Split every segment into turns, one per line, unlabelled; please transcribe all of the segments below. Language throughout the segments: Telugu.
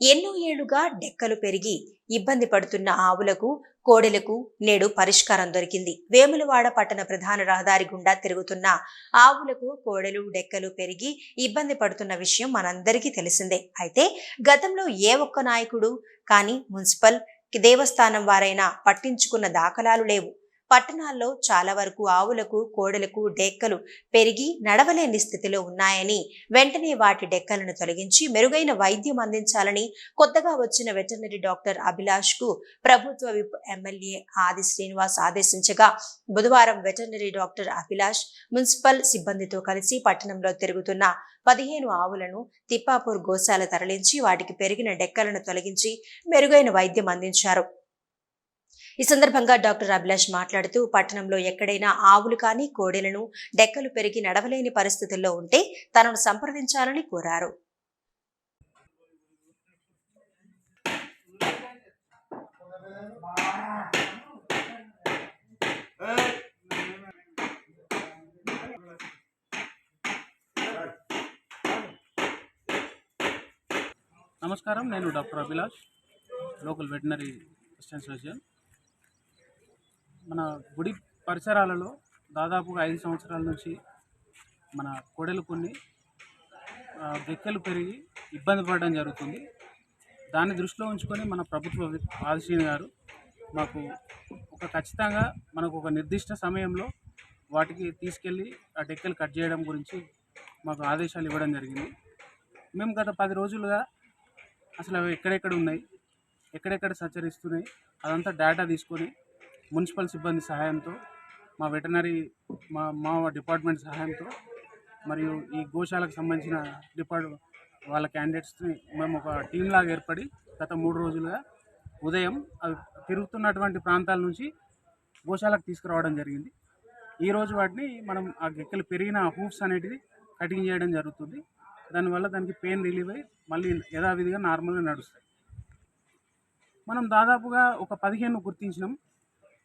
ఎన్నో ఏళ్ళుగా డెక్కలు పెరిగి ఇబ్బంది పడుతున్న ఆవులకు కోడెలకు నేడు పరిష్కారం దొరికింది. వేములవాడ పట్టణ ప్రధాన రహదారి గుండా తిరుగుతున్న ఆవులకు కోడెలు డెక్కలు పెరిగి ఇబ్బంది పడుతున్న విషయం మనందరికీ తెలిసిందే. అయితే గతంలో ఏ ఒక్క నాయకుడు కానీ మున్సిపల్ దేవస్థానం వారైనా పట్టించుకున్న దాఖలాలు లేవు. పట్టణాల్లో చాలా వరకు ఆవులకు కోడలకు డెక్కలు పెరిగి నడవలేని స్థితిలో ఉన్నాయని వెంటనే వాటి డెక్కలను తొలగించి మెరుగైన వైద్యం అందించాలని కొత్తగా వచ్చిన వెటర్నరీ డాక్టర్ అభిలాష్కు ప్రభుత్వ విప్ ఎమ్మెల్యే ఆది శ్రీనివాస్ ఆదేశించగా బుధవారం వెటర్నరీ డాక్టర్ అభిలాష్ మున్సిపల్ సిబ్బందితో కలిసి పట్టణంలో తిరుగుతున్న పదిహేను ఆవులను తిప్పాపూర్ గోశాల తరలించి వాటికి పెరిగిన డెక్కలను తొలగించి మెరుగైన వైద్యం అందించారు. ఈ సందర్భంగా డాక్టర్ అభిలాష్ మాట్లాడుతూ పట్టణంలో ఎక్కడైనా ఆవులు కానీ కోడెలను డెక్కలు పెరిగి నడవలేని పరిస్థితుల్లో ఉంటే తనను సంప్రదించాలని కోరారు.
నమస్కారం నేను doctor Abhilash local veterinary assistant surgeon. మన గుడి పరిసరాలలో దాదాపుగా ఐదు సంవత్సరాల నుంచి మన కోడలు కొన్ని ఆ, గెక్కెలు పెరిగి ఇబ్బంది పడడం జరుగుతుంది. దాన్ని దృష్టిలో ఉంచుకొని మన ప్రభుత్వ విప్ ఆదిశీని గారు మాకు ఒక ఖచ్చితంగా మనకు ఒక నిర్దిష్ట సమయంలో వాటికి తీసుకెళ్ళి ఆ డెక్కలు కట్ చేయడం గురించి మాకు ఆదేశాలు ఇవ్వడం జరిగింది. మేము గత పది రోజులుగా అసలు అవి ఎక్కడెక్కడ ఉన్నాయి ఎక్కడెక్కడ సంచరిస్తున్నాయి అదంతా డేటా తీసుకొని మున్సిపల్ సిబ్బంది సహాయంతో మా వెటనరీ మా మా డిపార్ట్మెంట్ సహాయంతో మరియు ఈ గోశాలకు సంబంధించిన డిపార్ట్ వాళ్ళ క్యాండిడేట్స్ని మేము ఒక టీం లాగా ఏర్పడి గత మూడు రోజులుగా ఉదయం అవి తిరుగుతున్నటువంటి ప్రాంతాల నుంచి గోశాలకు తీసుకురావడం జరిగింది. ఈరోజు వాటిని మనం ఆ గెక్కలు పెరిగిన హూప్స్ అనేటివి కటింగ్ చేయడం జరుగుతుంది. దానివల్ల దానికి పెయిన్ రిలీవ్ అయ్యి మళ్ళీ యథావిధిగా నార్మల్గా నడుస్తాయి. మనం దాదాపుగా ఒక పదిహేను గుర్తించినాం.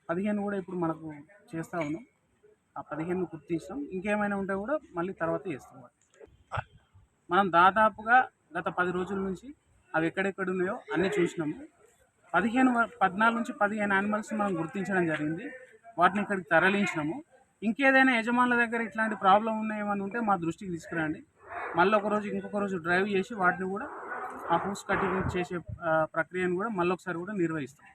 పదిహేను కూడా ఇప్పుడు మనకు చేస్తూ ఉన్నాం. ఆ పదిహేను గుర్తిస్తాం ఇంకేమైనా ఉంటే కూడా మళ్ళీ తర్వాత చేస్తాం. మనం దాదాపుగా గత పది రోజుల నుంచి అవి ఎక్కడెక్కడ ఉన్నాయో అన్నీ చూసినాము. పదిహేను వ- పద్నాలుగు నుంచి పదిహేను యానిమల్స్ మనం గుర్తించడం జరిగింది. వాటిని ఇక్కడికి తరలించినాము. ఇంకేదైనా యజమానుల దగ్గర ఇట్లాంటి ప్రాబ్లం ఉన్నాయేమని ఉంటే మా దృష్టికి తీసుకురండి. మళ్ళీ ఒక రోజు ఇంకొక రోజు డ్రైవ్ చేసి వాటిని కూడా ఆ హూస్ కటింగ్ చేసే ప్రక్రియను కూడా మళ్ళొకసారి కూడా నిర్వహిస్తాం.